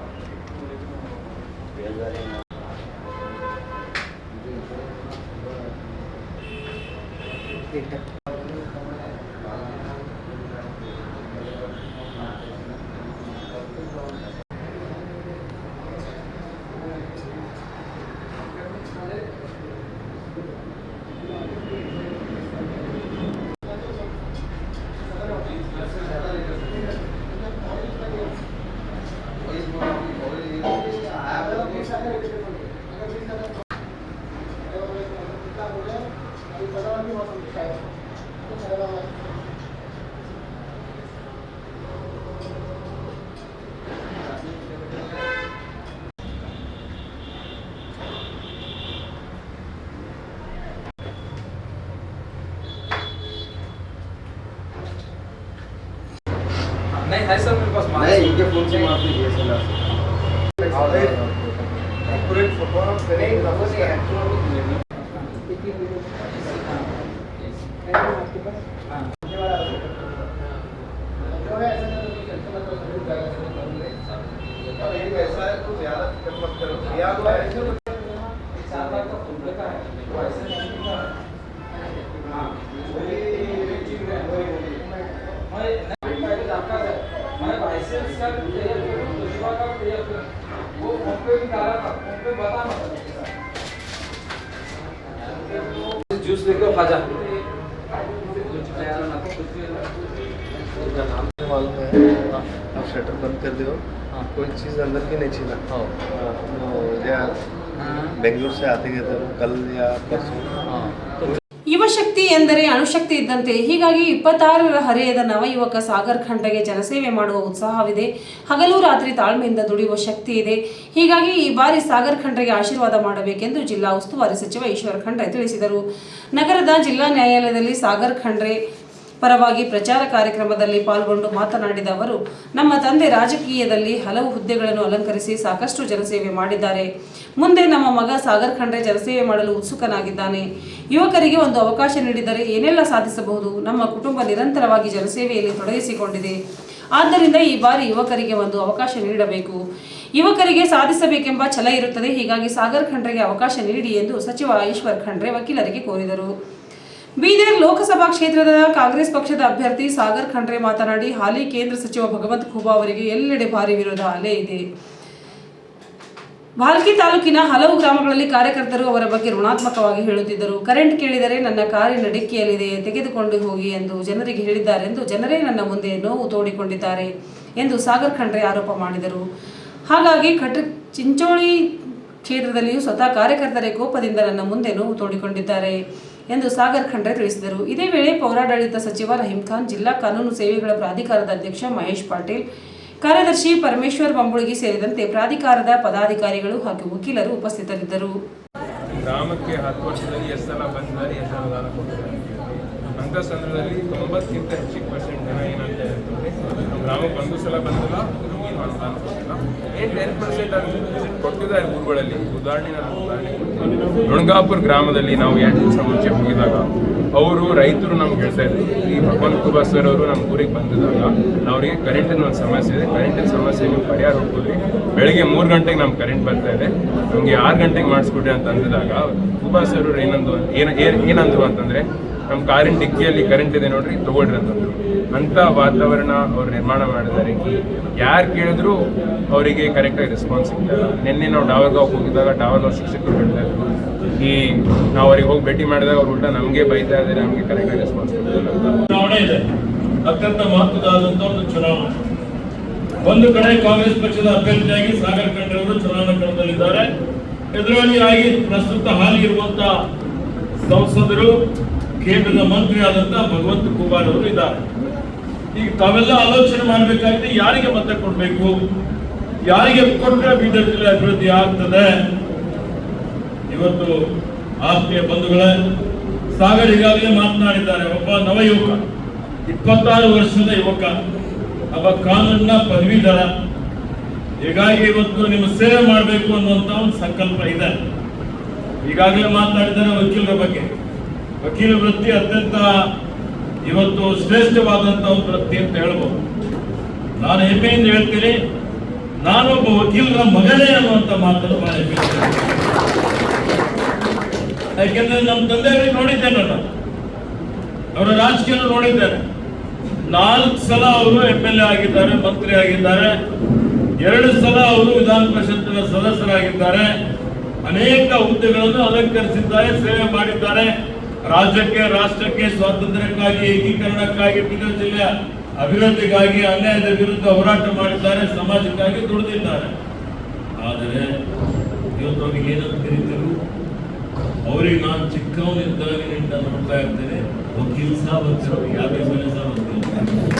Thank you. है सर मेरे पास नहीं इनके फ़ोन से माफ़ी दिए सर जूस लेके खा जा। उनका नाम मालूम है आप शटर बंद कर दो कोई चीज़ अंदर की नहीं छीना। हाँ, वो या बेंगलुरु से आते गए थे कल या परसों। ಯುವಶಕ್ತಿ ಎಂದರೆ ಅಣುಶಕ್ತಿ ಇದ್ದಂತೆ. ಹೀಗಾಗಿ ಇಪ್ಪತ್ತಾರರ ಹರೆಯದ ನವಯುವಕ ಸಾಗರ್ ಖಂಡಗೆ ಜನಸೇವೆ ಮಾಡುವ ಉತ್ಸಾಹವಿದೆ. ಹಗಲು ರಾತ್ರಿ ತಾಳ್ಮೆಯಿಂದ ದುಡಿಯುವ ಶಕ್ತಿ ಇದೆ. ಹೀಗಾಗಿ ಈ ಬಾರಿ ಸಾಗರ್ ಖಂಡ್ರೆಗೆ ಆಶೀರ್ವಾದ ಮಾಡಬೇಕೆಂದು ಜಿಲ್ಲಾ ಉಸ್ತುವಾರಿ ಸಚಿವ ಈಶ್ವರ ಖಂಡ್ರೆ ತಿಳಿಸಿದರು. ನಗರದ ಜಿಲ್ಲಾ ನ್ಯಾಯಾಲಯದಲ್ಲಿ ಸಾಗರ್ ಖಂಡ್ರೆ ಪರವಾಗಿ ಪ್ರಚಾರ ಕಾರ್ಯಕ್ರಮದಲ್ಲಿ ಪಾಲ್ಗೊಂಡು ಮಾತನಾಡಿದ ಅವರು, ನಮ್ಮ ತಂದೆ ರಾಜಕೀಯದಲ್ಲಿ ಹಲವು ಹುದ್ದೆಗಳನ್ನು ಅಲಂಕರಿಸಿ ಸಾಕಷ್ಟು ಜನಸೇವೆ ಮಾಡಿದ್ದಾರೆ. ಮುಂದೆ ನಮ್ಮ ಮಗ ಸಾಗರ್ ಖಂಡ್ರೆ ಜನಸೇವೆ ಮಾಡಲು ಉತ್ಸುಕನಾಗಿದ್ದಾನೆ. ಯುವಕರಿಗೆ ಒಂದು ಅವಕಾಶ ನೀಡಿದರೆ ಏನೆಲ್ಲ ಸಾಧಿಸಬಹುದು? ನಮ್ಮ ಕುಟುಂಬ ನಿರಂತರವಾಗಿ ಜನಸೇವೆಯಲ್ಲಿ ತೊಡಗಿಸಿಕೊಂಡಿದೆ. ಆದ್ದರಿಂದ ಈ ಬಾರಿ ಯುವಕರಿಗೆ ಒಂದು ಅವಕಾಶ ನೀಡಬೇಕು. ಯುವಕರಿಗೆ ಸಾಧಿಸಬೇಕೆಂಬ ಛಲ ಇರುತ್ತದೆ. ಹೀಗಾಗಿ ಸಾಗರ್ ಖಂಡ್ರೆಗೆ ಅವಕಾಶ ನೀಡಿ ಎಂದು ಸಚಿವ ಈಶ್ವರ್ ಖಂಡ್ರೆ ವಕೀಲರಿಗೆ ಕೋರಿದರು. ಬೀದರ್ ಲೋಕಸಭಾ ಕ್ಷೇತ್ರದ ಕಾಂಗ್ರೆಸ್ ಪಕ್ಷದ ಅಭ್ಯರ್ಥಿ ಸಾಗರ್ ಖಂಡ್ರೆ ಮಾತನಾಡಿ, ಹಾಲಿ ಕೇಂದ್ರ ಸಚಿವ ಭಗವಂತ ಖೂಬಾ ಅವರಿಗೆ ಎಲ್ಲೆಡೆ ಭಾರಿ ವಿರೋಧ ಅಲೆ ಇದೆ. ಭಾಲ್ಕಿ ತಾಲೂಕಿನ ಹಲವು ಗ್ರಾಮಗಳಲ್ಲಿ ಕಾರ್ಯಕರ್ತರು ಅವರ ಬಗ್ಗೆ ಋಣಾತ್ಮಕವಾಗಿ ಹೇಳುತ್ತಿದ್ದರು. ಕರೆಂಟ್ ಕೇಳಿದರೆ ನನ್ನ ಕಾರಿನ ಡಿಕ್ಕಿಯಲ್ಲಿದೆ, ತೆಗೆದುಕೊಂಡು ಹೋಗಿ ಎಂದು ಜನರಿಗೆ ಹೇಳಿದ್ದಾರೆಂದು ಜನರೇ ನನ್ನ ಮುಂದೆ ನೋವು ತೋಡಿಕೊಂಡಿದ್ದಾರೆ ಎಂದು ಸಾಗರ್ ಖಂಡ್ರೆ ಆರೋಪ ಮಾಡಿದರು. ಹಾಗಾಗಿ ಕಟ್ ಚಿಂಚೋಳಿ ಕ್ಷೇತ್ರದಲ್ಲಿಯೂ ಸ್ವತಃ ಕಾರ್ಯಕರ್ತರೇ ಕೋಪದಿಂದ ನನ್ನ ಮುಂದೆ ನೋವು ತೋಡಿಕೊಂಡಿದ್ದಾರೆ. ಎಂದು ಸಾಗರ್ ಖಂಡ್ರೆ ತಿಳಿಸಿದರು. ಇದೇ ವೇಳೆ ಪೌರಾಡಳಿತ ಸಚಿವ ರಹೀಂ ಖಾನ್, ಜಿಲ್ಲಾ ಕಾನೂನು ಸೇವೆಗಳ ಪ್ರಾಧಿಕಾರದ ಅಧ್ಯಕ್ಷ ಮಹೇಶ್ ಪಾಟೀಲ್, ಕಾರ್ಯದರ್ಶಿ ಪರಮೇಶ್ವರ್ ಬಂಬುಳಗಿ ಸೇರಿದಂತೆ ಪ್ರಾಧಿಕಾರದ ಪದಾಧಿಕಾರಿಗಳು ಹಾಗೂ ವಕೀಲರು ಉಪಸ್ಥಿತರಿದ್ದರು. ಗ್ರಾಮಕ್ಕೆ ಹತ್ತು ವರ್ಷದಲ್ಲಿ ಎಷ್ಟು ಸಲ ಬಂದಿದ್ದಾರೆ ಎಷ್ಟು ಸಲ ದಾನ ಕೊಟ್ಟಿದ್ದಾರೆ. ಅಂಥ ಸಂದರ್ಭದಲ್ಲಿ ತೊಂಬತ್ತಕ್ಕಿಂತ ಹೆಚ್ಚಿಗೆ ಪರ್ಸೆಂಟ್ ಜನ ಏನಂತ ಹೇಳ್ತಾರೆ ಗ್ರಾಮಕ್ಕೆ ಒಂದು ಸಲ ಬಂದಿಲ್ಲ ಏನು ಟೆನ್ ಪರ್ಸೆಂಟ್ ಕೊಟ್ಟಿದ್ದಾರೆ ಊರುಗಳಲ್ಲಿ. ಉದಾಹರಣೆ ನಾನು ಉದಾಹರಣೆ ಗ್ರಾಮದಲ್ಲಿ ನಾವು ಎಂಟು ದಿವಸ ಮುಂಚೆ ಹೋಗಿದಾಗ ಅವರು ರೈತರು ನಮ್ಗೆ ಹೇಳ್ತಾ ಇದ್ರು. ಈ ಭಗವಂತ ಕುಮಾರ್ ಸರ್ ಅವರು ನಮ್ಮ ಊರಿಗೆ ಬಂದಿದ್ದಾಗ ಅವರಿಗೆ ಕರೆಂಟಿನ ಒಂದು ಸಮಸ್ಯೆ ಇದೆ. ಕರೆಂಟಿನ ಸಮಸ್ಯೆ ನೀವು ಪರಿಹಾರ ಹೋಗ್ತೀವಿ ಬೆಳಗ್ಗೆ ಮೂರು ಗಂಟೆಗೆ ನಮ್ಗೆ ಕರೆಂಟ್ ಬರ್ತಾ ಇದೆ. ನಮಗೆ ಆರು ಗಂಟೆಗೆ ಮಾಡಿಸ್ಕೊಡಿ ಅಂತ ಅಂದಿದಾಗ ಕುಮಾರ್ ಸರ್ ಅವರು ಏನಂದು ಏನು ಏನು ಏನಂದ್ರು ಅಂತಂದರೆ ನಮ್ಮ ಕಾರಿನ ಡಿಕ್ಕಿಯಲ್ಲಿ ಕರೆಂಟ್ ಇದೆ ನೋಡ್ರಿ, ತಗೊಳ್ರಿ ಅಂತಂದ್ರು. ಅಂತ ವಾತಾವರಣ ಅವ್ರು ನಿರ್ಮಾಣ ಮಾಡಿದ್ದಾರೆ. ಯಾರು ಕೇಳಿದ್ರು ಅವರಿಗೆ ಕರೆಕ್ಟಾಗಿ ರೆಸ್ಪಾನ್ಸ್ ಸಿಗ್ತಾಯಿಲ್ಲ ನಿನ್ನೆ ನಾವು ಡಾವರ್ಗಾವ್ ಹೋಗಿದ್ದಾಗ ಡಾವರ್ಗಾವ್ ಶಿಕ್ಷಕರು ಹೇಳ್ತಾ ಇದ್ರು. ಈ ನಾವು ಅವ್ರಿಗೆ ಹೋಗಿ ಭೇಟಿ ಮಾಡಿದಾಗ ಅವ್ರು ಉಲ್ಟಾ ನಮಗೆ ಬೈತಾ ಇದ್ದಾರೆ ನಮಗೆ ಕರೆಕ್ಟಾಗಿ ರೆಸ್ಪಾನ್ಸ್ ಚುನಾವಣೆ ಇದೆ. ಅತ್ಯಂತ ಮಹತ್ವದಾದಂತ ಒಂದು ಚುನಾವಣೆ. ಒಂದು ಕಡೆ ಕಾಂಗ್ರೆಸ್ ಪಕ್ಷದ ಅಭ್ಯರ್ಥಿಯಾಗಿ ಸಾಗರ್ ಖಂಡ್ರೆ ಅವರು ಚುನಾವಣಾ ಕಣದಲ್ಲಿದ್ದಾರೆ. ಎದುರಾಳಿಯಾಗಿ ಪ್ರಸ್ತುತ ಹಾಲಿ ಇರುವಂತ ಸಂಸದರು, ಕೇಂದ್ರದ ಮಂತ್ರಿ ಆದಂತ ಭಗವಂತ ಕುಮಾರ್ ಅವರು ಇದ್ದಾರೆ. ಈಗ ತಾವೆಲ್ಲ ಆಲೋಚನೆ ಮಾಡಬೇಕಾಗಿದೆ, ಯಾರಿಗೆ ಮತ ಕೊಡಬೇಕು? ಯಾರಿಗೆ ಕೊಟ್ಟರೆ ಬೀದರ್ ಜಿಲ್ಲೆ ಅಭಿವೃದ್ಧಿ ಆಗ್ತದೆ? ಇವತ್ತು ಆತ್ಮೀಯ ಬಂಧುಗಳೇ ಸಾಗರ್ ಈಗಾಗಲೇ ಮಾತನಾಡಿದ್ದಾರೆ ಒಬ್ಬ ನವಯುವಕ, ಇಪ್ಪತ್ತಾರು ವರ್ಷದ ಯುವಕ. ಒಬ್ಬ ಕಾನೂನಿನ ಪದವೀಧರ. ಹೀಗಾಗಿ ಇವತ್ತು ನಿಮ್ಮ ಸೇವೆ ಮಾಡಬೇಕು ಅನ್ನುವಂತ ಒಂದು ಸಂಕಲ್ಪ ಇದೆ. ಈಗಾಗಲೇ ಮಾತನಾಡಿದ್ದಾರೆ ವಕೀಲರ ಬಗ್ಗೆ. ವಕೀಲ ವೃತ್ತಿ ಅತ್ಯಂತ ಇವತ್ತು ಶ್ರೇಷ್ಠವಾದಂಥ ಒಂದು ವೃತ್ತಿ ಅಂತ ಹೇಳ್ಬೋದು. ನಾನು ಹೆಮ್ಮೆಯಿಂದ ಹೇಳ್ತೀನಿ ನಾನೊಬ್ಬ ವಕೀಲರ ಮಗನೇ ಅನ್ನುವಂತ ಮಾತನ್ನು. ಯಾಕೆಂದ್ರೆ ನಮ್ಮ ತಂದೆಯವರಿಗೆ ನೋಡಿದ್ದೇನೆ ನಾನು ಅವರ ರಾಜಕೀಯ ನೋಡಿದ್ದೇನೆ ನಾಲ್ಕು ಸಲ ಅವರು ಎಂ ಎಲ್ ಎ ಆಗಿದ್ದಾರೆ, ಮಂತ್ರಿ ಆಗಿದ್ದಾರೆ. ಎರಡು ಸಲ ಅವರು ವಿಧಾನ ಪರಿಷತ್ತಿನ ಸದಸ್ಯರಾಗಿದ್ದಾರೆ. ಅನೇಕ ಹುದ್ದೆಗಳನ್ನು ಅಲಂಕರಿಸಿದ್ದಾರೆ, ಸೇವೆ ಮಾಡಿದ್ದಾರೆ. ರಾಜ್ಯಕ್ಕೆ, ರಾಷ್ಟ್ರಕ್ಕೆ ಸ್ವಾತಂತ್ರ್ಯಕ್ಕಾಗಿ, ಏಕೀಕರಣಕ್ಕಾಗಿ ಬೀದರ್ ಜಿಲ್ಲೆಯ ಅಭಿವೃದ್ಧಿಗಾಗಿ ಅನ್ಯಾಯದ ವಿರುದ್ಧ ಹೋರಾಟ ಮಾಡಿದ್ದಾರೆ, ಸಮಾಜಕ್ಕಾಗಿ ದುಡಿದಿದ್ದಾರೆ. ಆದರೆ ಇವತ್ತು ಅವ್ರಿಗೆ ಏನಂತ ಕರೀತಾರೆ ಅವ್ರಿಗೆ ನಾನು ಚಿಕ್ಕವನಿದ್ದಾಗಿನಿಂದ ನೋಡ್ತಾ ಇರ್ತೇನೆ, ವಕೀಲ್ ಸಾಬ್ ಅಂತ ಯಾವ ಸಾಬ್ ಅಂತ